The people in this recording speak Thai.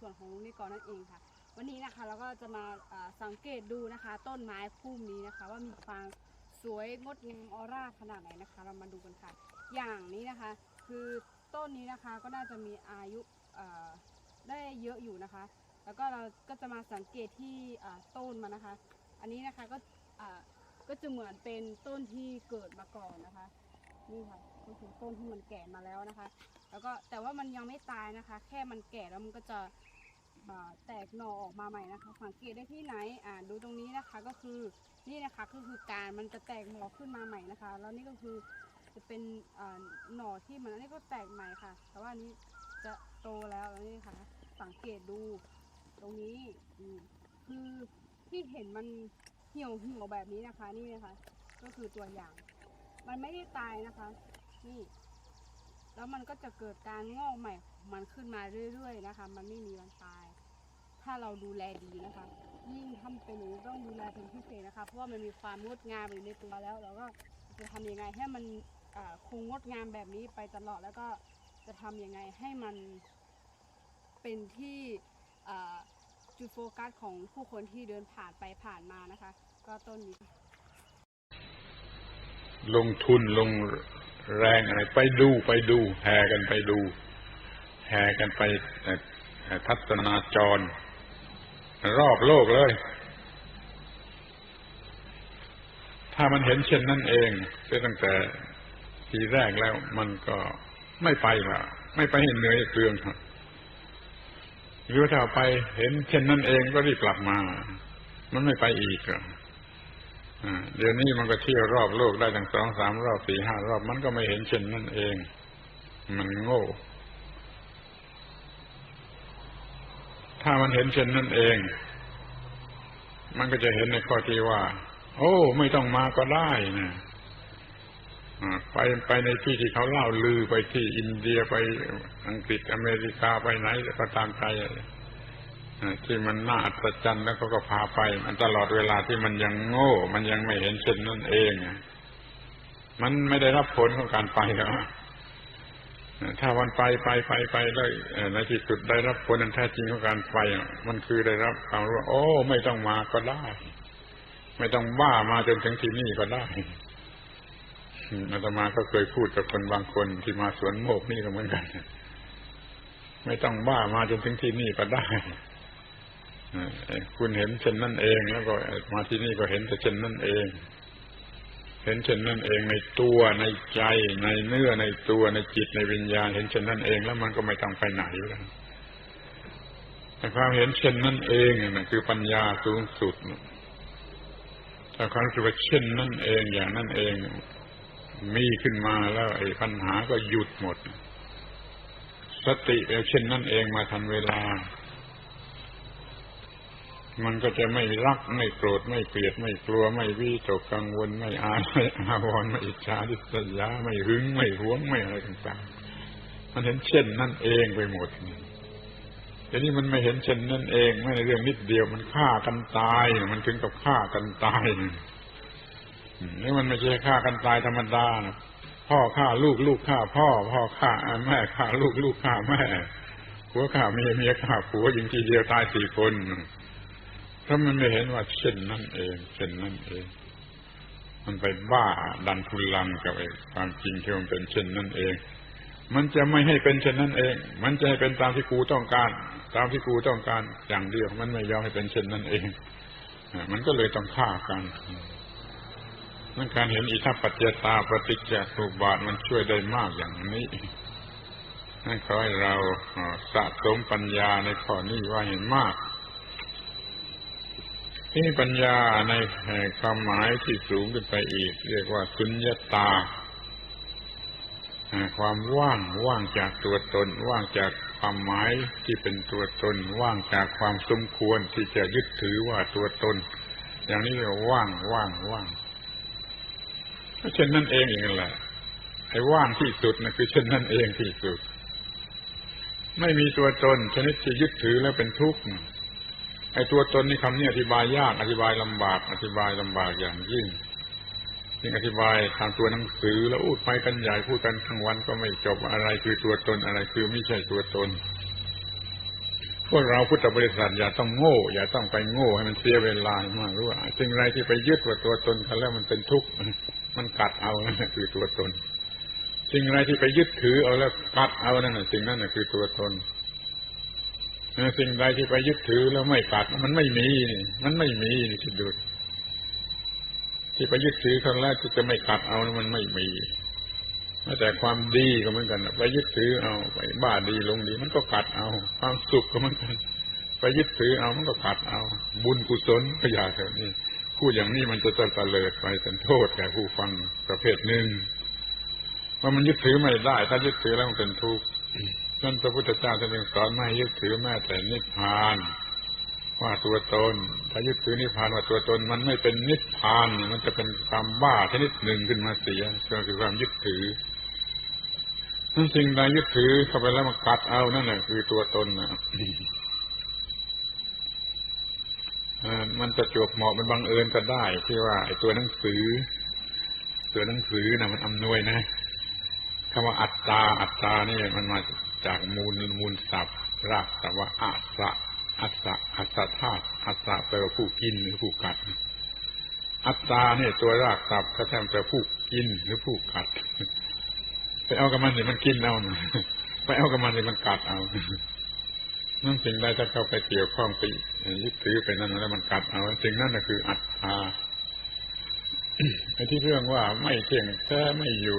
ส่วนของลุงนิกรนั่นเองค่ะ วันนี้นะคะเราก็จะมาสังเกตดูนะคะ ต้นไม้พุ่มนี้นะคะ ว่ามีความสวยงดงามออร่าขนาดไหนนะคะ เรามาดูกันค่ะ อย่างนี้นะคะ คือต้นนี้นะคะก็น่าจะมีอายุได้เยอะอยู่นะคะ แล้วก็เราก็จะมาสังเกตที่ต้นมันนะคะ อันนี้นะคะก็ก็จะเหมือนเป็นต้นที่เกิดมาก่อนนะคะนี่ค่ะ ก็คือต้นที่มันแก่มาแล้วนะคะ แล้วก็แต่ว่ามันยังไม่ตายนะคะ แค่มันแก่แล้วมันก็จะแตกหน่อออกมาใหม่นะคะ สังเกตได้ที่ไหนอ่าดูตรงนี้นะคะก็คือนี่นะคะก็คือการมันจะแตกหน่อขึ้นมาใหม่นะคะ แล้วนี่ก็คือจะเป็นหน่อที่มันอันนี้ก็แตกใหม่ค่ะ แต่ว่านี้จะโตแล้วแล้วนี่ค่ะ สังเกตดูตรงนี้อืคือที่เห็นมันเหี่ยวเหี่ยวแบบนี้นะคะนี่นะคะ ก็คือตัวอย่าง มันไม่ได้ตายนะคะ นี่ แล้วมันก็จะเกิดการงอกใหม่ของมันขึ้นมาเรื่อย ๆ นะคะ มันไม่มีวันตาย ถ้าเราดูแลดีนะคะ ยิ่งทำเป็นอย่างนี้ต้องดูแลเป็นพิเศษนะคะ เพราะว่ามันมีความงดงามอยู่ในตัวแล้ว เราก็จะทำยังไงให้มันคงงดงามแบบนี้ไปตลอดแล้วก็จะทำยังไงให้มันเป็นที่จุดโฟกัสของผู้คนที่เดินผ่านไปผ่านมานะคะ ก็ต้นนี้ ลงทุนลง แรงอะไร ไปดูไปดู แห่กันไปดู แห่กันไปเอ่อเอ่อทัศนาจร รอบโลกเลย ถ้ามันเห็นเช่นนั้นเองตั้งแต่ทีแรกแล้วมันก็ไม่ไปละไม่ไปเห็นเหนื่อยเปลืองครับหรือว่าถ้าไปเห็นเช่นนั้นเองก็รีบกลับมา มันไม่ไปอีกอะอ่า เดี๋ยวนี้มันก็เที่ยวรอบโลกได้ตั้งสองสามรอบสี่ห้ารอบมันก็ไม่เห็นเช่นนั่นเอง มันโง่ ถ้ามันเห็นเช่นนั่นเอง มันก็จะเห็นในข้อที่ว่า โอ้ ไม่ต้องมาก็ได้นะอ่าไปไปในที่ที่เขาเล่าลือไปที่อินเดียไปอังกฤษอเมริกาไปไหนก็ตามใจ ที่มันน่าอัศจรรย์แล้วเขาก็พาไป มันตลอดเวลาที่มันยังโง่ มันยังไม่เห็นเช่นนั่นเองมันไม่ได้รับผลของการไปหรอกถ้ามันไปไปไปไปแล้วในที่สุดได้รับผลอันแท้จริงของการไปมันคือได้รับความรู้ว่าโอ้ ไม่ต้องมาก็ได้ ไม่ต้องบ้ามาจนถึงที่นี่ก็ได้อาตมาก็เคยพูดกับคนบางคนที่มาสวนโมกนี่ก็เหมือนกัน ไม่ต้องบ้ามาจนถึงที่นี่ก็ได้ คุณเห็นเช่นนั่นเอง แล้วก็มาที่นี่ก็เห็นแต่เช่นนั่นเอง เห็นเช่นนั่นเองในตัวในใจในเนื้อในตัวในจิตในวิญญาณ เห็นเช่นนั่นเอง แล้วมันก็ไม่ต้องไปไหนแล้วแต่ความเห็นเช่นนั่นเองนั่นคือปัญญาสูงสุดถ้าความรู้สึกว่าเช่นนั่นเองอย่างนั่นเอง มีขึ้นมาแล้วไอ้ปัญหาก็หยุดหมด สติเป็นเช่นนั่นเองมาทันเวลา มันก็จะไม่รักไม่โกรธไม่เกลียดไม่กลัวไม่วิตกกังวลไม่อายไม่อาวรไม่อิจฉาดิษยาไม่หึงไม่หวงไม่อะไรต่างๆมันเห็นเช่นนั่นเองไปหมดทีนี้มันไม่เห็นเช่นนั่นเองไม่ในเรื่องนิดเดียวมันฆ่ากันตายมันถึงกับฆ่ากันตายนี่มันไม่ใช่ฆ่ากันตายธรรมดานะพ่อฆ่าลูกลูกฆ่าพ่อ พ่อฆ่าแม่ฆ่าลูกลูกฆ่าแม่ผัวฆ่าเมียเมียฆ่าผัวยิงทีเดียวตายสี่คน ราะมันไม่เห็นว่าเช่นนั่นเองเช่นนั่นเอง มันไปบ้าดันทุลังกับไอ้ความจริงที่มันเป็นเช่นนั่นเอง มันจะไม่ให้เป็นเช่นนั้นเอง มันจะให้เป็นตามที่กูต้องการ ตามที่กูต้องการอย่างเดียว มันไม่ยอมให้เป็นเช่นนั้นเอง มันก็เลยต้องฆ่ากันนั่นการเห็นอิทัปปัจเจตาปฏิจจสุบาทมันช่วยได้มากอย่างนี้นั่นขอให้เราสะสมปัญญาในข้อนี้ว่าเห็นมาก นี่ปัญญาในความหมายที่สูงขึ้นไปอีก เรียกว่าสุญญตา ความว่างว่างจากตัวตน ว่างจากความหมายที่เป็นตัวตน ว่างจากความสมควรที่จะยึดถือว่าตัวตน อย่างนี้เรียกว่างว่างว่างก็เช่นนั่นเองอย่างแหละไอ้ว่างที่สุดนะคือเช่นนั่นเองที่สุด ไม่มีตัวตนชนิดที่ยึดถือแล้วเป็นทุกข์ ไอ้ตัวตนนี่คำนี้อธิบายยากอธิบายลำบาก อธิบายลำบากอย่างยิ่งยิ่งอธิบายทางตัวหนังสือ แล้วอูดไปกันใหญ่พูดกันทั้งวันก็ไม่จบอะไรคือตัวตนอะไรคือไม่ใช่ตัวตนพวกเราพุทธบริษัทอย่าต้องโง่ อย่าต้องไปโง่ให้มันเสียเวลามากรู้ว่าสิ่งไรที่ไปยึดว่าตัวตนกันแล้วมันเป็นทุกข์มันกัดเอานั่นคือตัวตน สิ่งไรที่ไปยึดถือเอาแล้วกัดเอานั่นสิ่งนั้นคือตัวตน สิ่งใดที่ไปยึดถือแล้วไม่กัดมันไม่มีนี่มันไม่มีนี่คิดดูที่ไปยึดถือเขาแล้วที่จะไม่กัดเอามันไม่มีแม้แต่ความดีก็เหมือนกันไปยึดถือเอาไปบ้าดีลงดีมันก็กัดเอา ความสุขก็เหมือนกัน ไปยึดถือเอามันก็กัดเอา บุญกุศลก็อยาเท่านี้พูดอย่างนี้มันจะตะเลิดไปเป็นโทษแก่ผู้ฟังประเภทหนึ่งว่ามันยึดถือไม่ได้ ถ้ายึดถือแล้วมันเป็นทุกข์ ท่นพระพุทธเจ้าท่านยังสอนไม่ให้ยึดถือแม้แต่นิพพาน ว่าตัวตน ถ้ายึดถือนิพพานว่าตัวตนมันไม่เป็นนิพพานมันจะเป็นความบ้าชนิดหนึ่งขึ้นมาเสียก็คือความยึดถือนั่นสิ่งใดยึดถือเข้าไปแล้วมันกัดเอานั่นแหละคือตัวตนนะมันจะจบเหมาะเป็นบังเอิญก็ได้ ที่ว่าไอ้ตัวหนังสือ ตัวหนังสือนะมันอำนวยนะคำว่าอัตตาอัตตานี่มันมา จากมูลมูลศัพท์รากศัพท์ว่าอัสะอัสสะอัสสะธาตุอัสสะแปลว่าผู้กินหรือผู้กัด อัตตาเนี่ยตัวรากศัพท์เขาแทนแปลผู้กินหรือผู้กัด ไปเอากับมันสิมันกินเอาไปเอากับมันสิมันกัดเอานั่นสิ่งใดถ้าเข้าไปเกี่ยวข้องไปยึดถือไปนั่นแล้วมันกัดเอาสิ่งนั้นก็คืออัตตาไอ้ที่เรื่องว่าไม่เที่ยงแท้ไม่อยู่